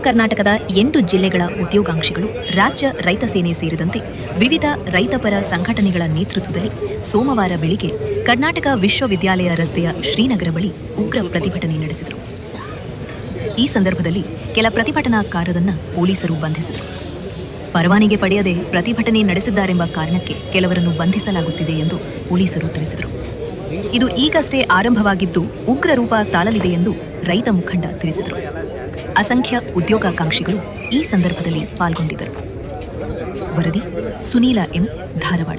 ಕರ್ನಾಟಕದ ಎಂಟು ಜಿಲ್ಲೆಗಳ ಉದ್ಯೋಗಾಂಕ್ಷಿಗಳು ರಾಜ್ಯ ರೈತ ಸೇನೆ ಸೇರಿದಂತೆ ವಿವಿಧ ರೈತಪರ ಸಂಘಟನೆಗಳ ನೇತೃತ್ವದಲ್ಲಿ ಸೋಮವಾರ ಬೆಳಿಗ್ಗೆ ಕರ್ನಾಟಕ ವಿಶ್ವವಿದ್ಯಾಲಯ ರಸ್ತೆಯ ಶ್ರೀನಗರ ಬಳಿ ಉಗ್ರ ಪ್ರತಿಭಟನೆ ನಡೆಸಿದರು. ಈ ಸಂದರ್ಭದಲ್ಲಿ ಕೆಲ ಪ್ರತಿಭಟನಾಕಾರರನ್ನ ಪೊಲೀಸರು ಬಂಧಿಸಿದರು. ಪರವಾನಿಗೆ ಪಡೆಯದೆ ಪ್ರತಿಭಟನೆ ನಡೆಸಿದ್ದಾರೆಂಬ ಕಾರಣಕ್ಕೆ ಕೆಲವರನ್ನು ಬಂಧಿಸಲಾಗುತ್ತಿದೆ ಎಂದು ಪೊಲೀಸರು ತಿಳಿಸಿದರು. ಇದು ಈಗಷ್ಟೇ ಆರಂಭವಾಗಿದ್ದು ಉಗ್ರ ರೂಪ ತಾಳಲಿದೆ ಎಂದು ರೈತ ಮುಖಂಡ ತಿಳಿಸಿದರು. ಅಸಂಖ್ಯ ಉದ್ಯೋಗಾಕಾಂಕ್ಷಿಗಳು ಈ ಸಂದರ್ಭದಲ್ಲಿ ಪಾಲ್ಗೊಂಡಿದ್ದರು. ವರದಿ ಸುನೀಲ ಎಂ. ಧಾರವಾಡ.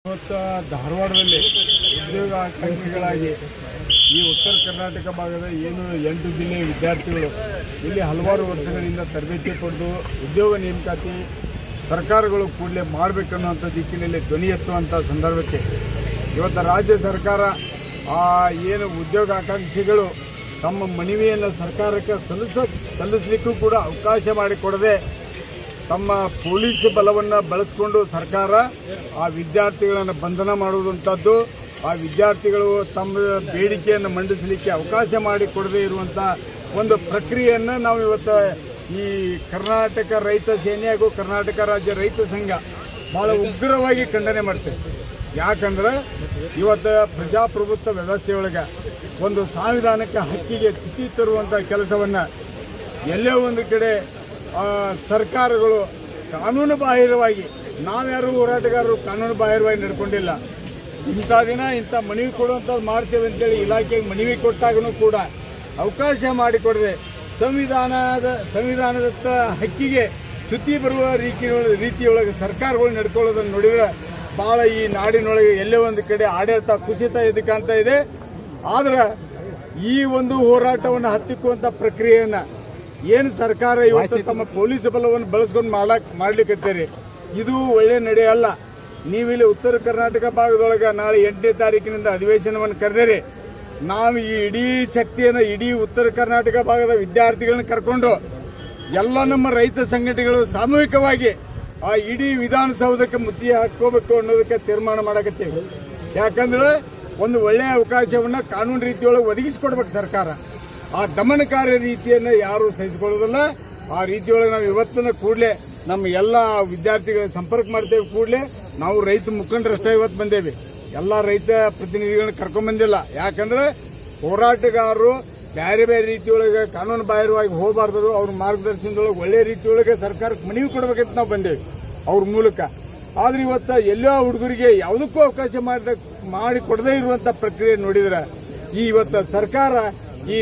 ಇವತ್ತು ಧಾರವಾಡದಲ್ಲಿ ಉದ್ಯೋಗ ಆಕಾಂಕ್ಷಿಗಳಾಗಿ ಈ ಉತ್ತರ ಕರ್ನಾಟಕ ಭಾಗದ ಏನು ಎಂಟು ದಿನ ವಿದ್ಯಾರ್ಥಿಗಳು ಇಲ್ಲಿ ಹಲವಾರು ವರ್ಷಗಳಿಂದ ತರಬೇತಿ ಪಡೆದು ಉದ್ಯೋಗ ನೇಮಕಾತಿ ಸರ್ಕಾರಗಳು ಕೂಡಲೇ ಮಾಡಬೇಕನ್ನುವಂಥ ದಿಕ್ಕಿನಲ್ಲಿ ಧ್ವನಿ ಎತ್ತುವಂಥ ಸಂದರ್ಭಕ್ಕೆ ಇವತ್ತು ರಾಜ್ಯ ಸರ್ಕಾರ ಆ ಏನು ಉದ್ಯೋಗ ಆಕಾಂಕ್ಷಿಗಳು ತಮ್ಮ ಮನವಿಯನ್ನು ಸರ್ಕಾರಕ್ಕೆ ಸಲ್ಲಿಸ, ಸಲ್ಲಿಸಲಿಕ್ಕೂ ಕೂಡ ಅವಕಾಶ ಮಾಡಿಕೊಡದೆ ತಮ್ಮ ಪೊಲೀಸ್ ಬಲವನ್ನು ಬಳಸಿಕೊಂಡು ಸರ್ಕಾರ ಆ ವಿದ್ಯಾರ್ಥಿಗಳನ್ನು ಬಂಧನ ಮಾಡುವಂಥದ್ದು ಆ ವಿದ್ಯಾರ್ಥಿಗಳು ತಮ್ಮ ಬೇಡಿಕೆಯನ್ನು ಮಂಡಿಸಲಿಕ್ಕೆ ಅವಕಾಶ ಮಾಡಿಕೊಡದೇ ಇರುವಂಥ ಒಂದು ಪ್ರಕ್ರಿಯೆಯನ್ನು ನಾವು ಇವತ್ತು ಈ ಕರ್ನಾಟಕ ರೈತ ಸೇನೆ ಹಾಗೂ ಕರ್ನಾಟಕ ರಾಜ್ಯ ರೈತ ಸಂಘ ಭಾಳ ಉಗ್ರವಾಗಿ ಖಂಡನೆ ಮಾಡ್ತೇವೆ. ಯಾಕಂದ್ರೆ ಇವತ್ತು ಪ್ರಜಾಪ್ರಭುತ್ವ ವ್ಯವಸ್ಥೆಯೊಳಗೆ ಒಂದು ಸಂವಿಧಾನಕ್ಕೆ ಹಕ್ಕಿಗೆ ಚ್ಯುತಿ ತರುವಂಥ ಕೆಲಸವನ್ನು ಎಲ್ಲೇ ಒಂದು ಕಡೆ ಸರ್ಕಾರಗಳು ಕಾನೂನು ಬಾಹಿರವಾಗಿ, ನಾವ್ಯಾರು ಹೋರಾಟಗಾರರು ಕಾನೂನು ಬಾಹಿರವಾಗಿ ನಡ್ಕೊಂಡಿಲ್ಲ. ಇಂಥ ದಿನ ಇಂಥ ಮನವಿ ಕೊಡುವಂಥದ್ದು ಮಾಡ್ತೇವೆ ಅಂತೇಳಿ ಇಲಾಖೆಗೆ ಮನವಿ ಕೊಟ್ಟಾಗೂ ಕೂಡ ಅವಕಾಶ ಮಾಡಿಕೊಡದೆ ಸಂವಿಧಾನದ, ಸಂವಿಧಾನದತ್ತ ಹಕ್ಕಿಗೆ ಚ್ಯುತಿ ಬರುವ ರೀತಿ, ರೀತಿಯೊಳಗೆ ಸರ್ಕಾರಗಳು ನಡ್ಕೊಳ್ಳೋದನ್ನು ನೋಡಿದ್ರೆ ಭಾಳ ಈ ನಾಡಿನೊಳಗೆ ಎಲ್ಲೇ ಒಂದು ಕಡೆ ಆಡಳಿತ ಕುಸಿತ ಇದಕ್ಕಂತ ಇದೆ. ಆದ್ರೆ ಈ ಒಂದು ಹೋರಾಟವನ್ನು ಹತ್ತಿಕ್ಕುವಂಥ ಪ್ರಕ್ರಿಯೆಯನ್ನು ಏನು ಸರ್ಕಾರ ಇವತ್ತು ತಮ್ಮ ಪೊಲೀಸ್ ಬಲವನ್ನು ಬಳಸ್ಕೊಂಡು ಮಾಡಕ್ ಮಾಡ್ಲಿಕ್ಕೆ ಇದು ಒಳ್ಳೆ ನಡೆ ಅಲ್ಲ ನೀವಿಲ್ಲಿ ಉತ್ತರ ಕರ್ನಾಟಕ ಭಾಗದೊಳಗೆ ನಾಳೆ ಎಂಟನೇ ತಾರೀಕಿನಿಂದ ಅಧಿವೇಶನವನ್ನು ಕರೆದಿರಿ. ನಾವು ಈ ಇಡೀ ಶಕ್ತಿಯನ್ನು ಇಡೀ ಉತ್ತರ ಕರ್ನಾಟಕ ಭಾಗದ ವಿದ್ಯಾರ್ಥಿಗಳನ್ನ ಕರ್ಕೊಂಡು ಎಲ್ಲ ನಮ್ಮ ರೈತ ಸಂಘಟನೆಗಳು ಸಾಮೂಹಿಕವಾಗಿ ಆ ಇಡೀ ವಿಧಾನಸೌಧಕ್ಕೆ ಮುತ್ತಿಗೆ ಹಾಕೋಬೇಕು ಅನ್ನೋದಕ್ಕೆ ತೀರ್ಮಾನ ಮಾಡಕತ್ತೇವೆ. ಯಾಕಂದ್ರೆ ಒಂದು ಒಳ್ಳೆಯ ಅವಕಾಶವನ್ನು ಕಾನೂನು ರೀತಿಯೊಳಗೆ ಒದಗಿಸಿಕೊಡ್ಬೇಕು ಸರ್ಕಾರ. ಆ ದಮನಕಾರಿ ರೀತಿಯನ್ನು ಯಾರು ಸಹಿಸಿಕೊಳ್ಳೋದಿಲ್ಲ. ಆ ರೀತಿಯೊಳಗೆ ನಾವು ಇವತ್ತಿನ ಕೂಡಲೇ ನಮ್ಮ ಎಲ್ಲ ವಿದ್ಯಾರ್ಥಿಗಳ ಸಂಪರ್ಕ ಮಾಡ್ತೇವೆ ಕೂಡಲೇ. ನಾವು ರೈತ ಮುಖಂಡರಷ್ಟೇ ಇವತ್ತು ಬಂದೇವೆ. ಎಲ್ಲ ರೈತ ಪ್ರತಿನಿಧಿಗಳನ್ನ ಕರ್ಕೊಂಬಂದಿಲ್ಲ ಯಾಕಂದ್ರೆ ಹೋರಾಟಗಾರರು ಬೇರೆ ಬೇರೆ ರೀತಿಯೊಳಗೆ ಕಾನೂನು ಬಾಹಿರವಾಗಿ ಹೋಗಬಾರ್ದು. ಅವ್ರ ಮಾರ್ಗದರ್ಶನದೊಳಗೆ ಒಳ್ಳೆ ರೀತಿಯೊಳಗೆ ಸರ್ಕಾರಕ್ಕೆ ಮನವಿ ಕೊಡಬೇಕಂತ ನಾವು ಬಂದೇವೆ ಅವ್ರ ಮೂಲಕ. ಆದ್ರೆ ಇವತ್ತು ಎಲ್ಲೋ ಹುಡುಗರಿಗೆ ಯಾವುದಕ್ಕೂ ಅವಕಾಶ ಮಾಡಿದ ಮಾಡಿ ಕೊಡದೇ ಇರುವಂತ ಪ್ರಕ್ರಿಯೆ ನೋಡಿದ್ರೆ ಈ ಇವತ್ತು ಸರ್ಕಾರ ಈ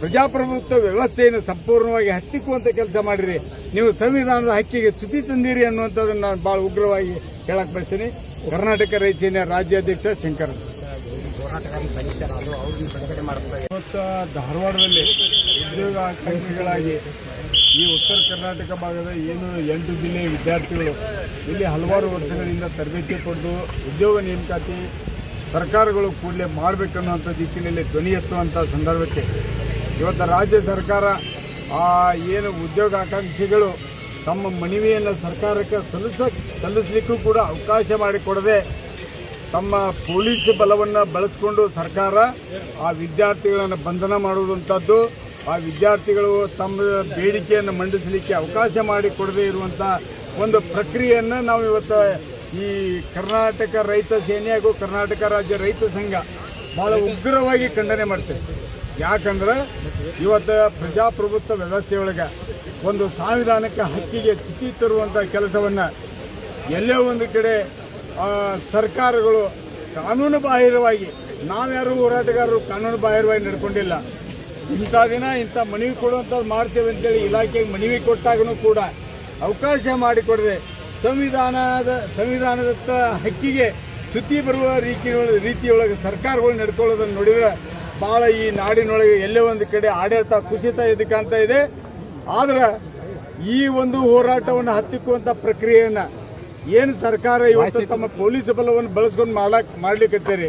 ಪ್ರಜಾಪ್ರಭುತ್ವ ವ್ಯವಸ್ಥೆಯನ್ನು ಸಂಪೂರ್ಣವಾಗಿ ಹತ್ತಿಕ್ಕುವಂತ ಕೆಲಸ ಮಾಡಿರಿ. ನೀವು ಸಂವಿಧಾನದ ಹಕ್ಕಿಗೆ ಚ್ಯುತಿ ತಂದಿರಿ ಅನ್ನುವಂಥದ್ದನ್ನು ನಾನು ಭಾಳ ಉಗ್ರವಾಗಿ ಹೇಳಕ್ ಬಯಸ್ತೀನಿ. ಕರ್ನಾಟಕ ರೈತ ಸೇನೆ ರಾಜ್ಯಾಧ್ಯಕ್ಷ ಶಂಕರ್. ಇವತ್ತು ಧಾರವಾಡದಲ್ಲಿ ಉದ್ಯೋಗ ಆಕಾಂಕ್ಷಿಗಳಾಗಿ ಈ ಉತ್ತರ ಕರ್ನಾಟಕ ಭಾಗದ ಏನು ಎಂಟು ಜಿಲ್ಲೆಯ ವಿದ್ಯಾರ್ಥಿಗಳು ಇಲ್ಲಿ ಹಲವಾರು ವರ್ಷಗಳಿಂದ ತರಬೇತಿ ಪಡೆದು ಉದ್ಯೋಗ ನೇಮಕಾತಿ ಸರ್ಕಾರಗಳು ಕೂಡಲೇ ಮಾಡಬೇಕನ್ನುವಂಥ ದಿಕ್ಕಿನಲ್ಲಿ ಧ್ವನಿ ಎತ್ತುವಂಥ ಸಂದರ್ಭಕ್ಕೆ ಇವತ್ತು ರಾಜ್ಯ ಸರ್ಕಾರ ಆ ಏನು ಉದ್ಯೋಗ ಆಕಾಂಕ್ಷಿಗಳು ತಮ್ಮ ಮನವಿಯನ್ನು ಸರ್ಕಾರಕ್ಕೆ ಸಲ್ಲಿಸ ಸಲ್ಲಿಸಲಿಕ್ಕೂ ಕೂಡ ಅವಕಾಶ ಮಾಡಿಕೊಡದೆ ತಮ್ಮ ಪೊಲೀಸ್ ಬಲವನ್ನು ಬಳಸಿಕೊಂಡು ಸರ್ಕಾರ ಆ ವಿದ್ಯಾರ್ಥಿಗಳನ್ನು ಬಂಧನ ಮಾಡುವಂಥದ್ದು, ಆ ವಿದ್ಯಾರ್ಥಿಗಳು ತಮ್ಮ ಬೇಡಿಕೆಯನ್ನು ಮಂಡಿಸಲಿಕ್ಕೆ ಅವಕಾಶ ಮಾಡಿಕೊಡದೇ ಇರುವಂಥ ಒಂದು ಪ್ರಕ್ರಿಯೆಯನ್ನು ನಾವು ಇವತ್ತು ಈ ಕರ್ನಾಟಕ ರೈತ ಸೇನೆ ಹಾಗೂ ಕರ್ನಾಟಕ ರಾಜ್ಯ ರೈತ ಸಂಘ ಭಾಳ ಉಗ್ರವಾಗಿ ಖಂಡನೆ ಮಾಡ್ತೇವೆ ಯಾಕಂದ್ರೆ ಇವತ್ತು ಪ್ರಜಾಪ್ರಭುತ್ವ ವ್ಯವಸ್ಥೆಯೊಳಗೆ ಒಂದು ಸಾಂವಿಧಾನಿಕ ಹಕ್ಕಿಗೆ ಚ್ಯುತಿ ತರುವಂಥ ಕೆಲಸವನ್ನು ಎಲ್ಲೇ ಒಂದು ಕಡೆ ಸರ್ಕಾರಗಳು ಕಾನೂನು ಬಾಹಿರವಾಗಿ, ನಾವ್ಯಾರು ಹೋರಾಟಗಾರರು ಕಾನೂನು ಬಾಹಿರವಾಗಿ ನಡ್ಕೊಂಡಿಲ್ಲ. ಇಂಥ ದಿನ ಇಂಥ ಮನವಿ ಕೊಡುವಂಥದ್ದು ಮಾಡ್ತೇವೆ ಅಂತೇಳಿ ಇಲಾಖೆಗೆ ಮನವಿ ಕೊಟ್ಟಾಗನೂ ಕೂಡ ಅವಕಾಶ ಮಾಡಿಕೊಡದೆ ಸಂವಿಧಾನದ ಸಂವಿಧಾನದತ್ತ ಹಕ್ಕಿಗೆ ಚ್ಯುತಿ ಬರುವ ರೀತಿಯೊಳಗೆ ರೀತಿಯೊಳಗೆ ಸರ್ಕಾರಗಳು ನಡ್ಕೊಳ್ಳೋದನ್ನು ನೋಡಿದ್ರೆ ಭಾಳ ಈ ನಾಡಿನೊಳಗೆ ಎಲ್ಲೇ ಒಂದು ಕಡೆ ಆಡಳಿತ ಕುಸಿತ ಇದು ಕಾಣ್ತಾ ಇದೆ. ಆದ್ರೆ ಈ ಒಂದು ಹೋರಾಟವನ್ನು ಹತ್ತಿಕ್ಕುವಂಥ ಪ್ರಕ್ರಿಯೆಯನ್ನು ಏನು ಸರ್ಕಾರ ಇವತ್ತು ತಮ್ಮ ಪೊಲೀಸ್ ಬಲವನ್ನು ಬಳಸ್ಕೊಂಡು ಮಾಡಕ್ ಮಾಡ್ಲಿಕ್ಕತ್ತೀರಿ